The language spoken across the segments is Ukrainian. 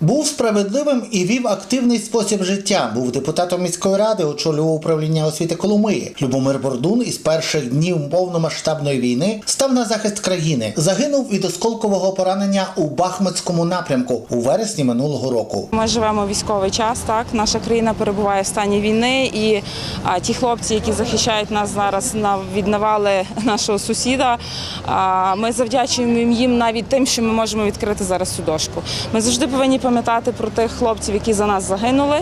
Був справедливим і вів активний спосіб життя. Був депутатом міської ради, очолював управління освіти Коломиї. Любомир Бордун із перших днів повномасштабної війни став на захист країни. Загинув від осколкового поранення у Бахмутському напрямку у вересні минулого року. Ми живемо військовий час. Так наша країна перебуває в стані війни, і а, ті хлопці, які захищають нас зараз на від навали нашого сусіда. А, ми завдячуємо їм навіть тим, що ми можемо відкрити зараз цю дошку. Ми завжди повинні пам'ятати про тих хлопців, які за нас загинули,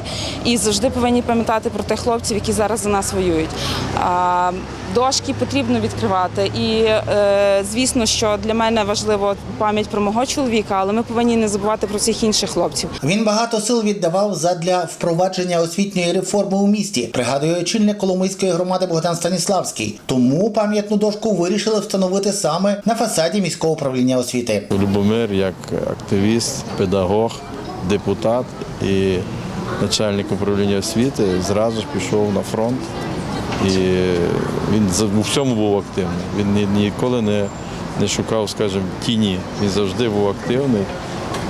і завжди повинні пам'ятати про тих хлопців, які зараз за нас воюють. Дошки потрібно відкривати, і е, звісно, що для мене важливо пам'ять про мого чоловіка, але ми повинні не забувати про всіх інших хлопців. Він багато сил віддавав задля впровадження освітньої реформи у місті, пригадує очільник Коломийської громади Богдан Станіславський. Тому пам'ятну дошку вирішили встановити саме на фасаді міського управління освіти. Любомир як активіст, педагог, депутат і начальник управління освіти зразу ж пішов на фронт. І він у всьому був активний. Він ні- ніколи не, не шукав, скажімо, тіні. Він завжди був активний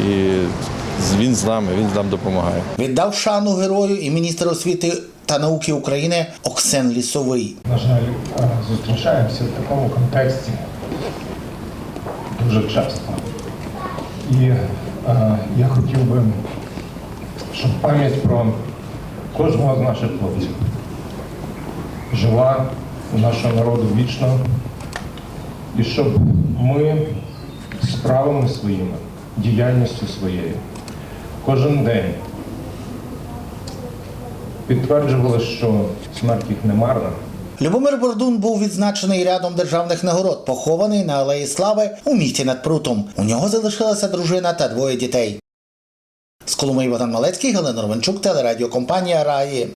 і він з нами, він нам допомагає. Віддав шану герою і міністр освіти та науки України Оксен Лісовий. на жаль, е, зустрічаємося в такому контексті дуже часто. І я хотів би, щоб пам'ять про кожного з наших хлопців жила у нашого народу вічно, і щоб ми справами своїми, діяльністю своєю кожен день підтверджували, що смерть їх не марна. Любомир Бордун був відзначений рядом державних нагород, похований на Алеї Слави у місті над Прутом. У нього залишилася дружина та двоє дітей. З Коломиї Богдан Малецький, Галина Романчук, телерадіокомпанія Раї.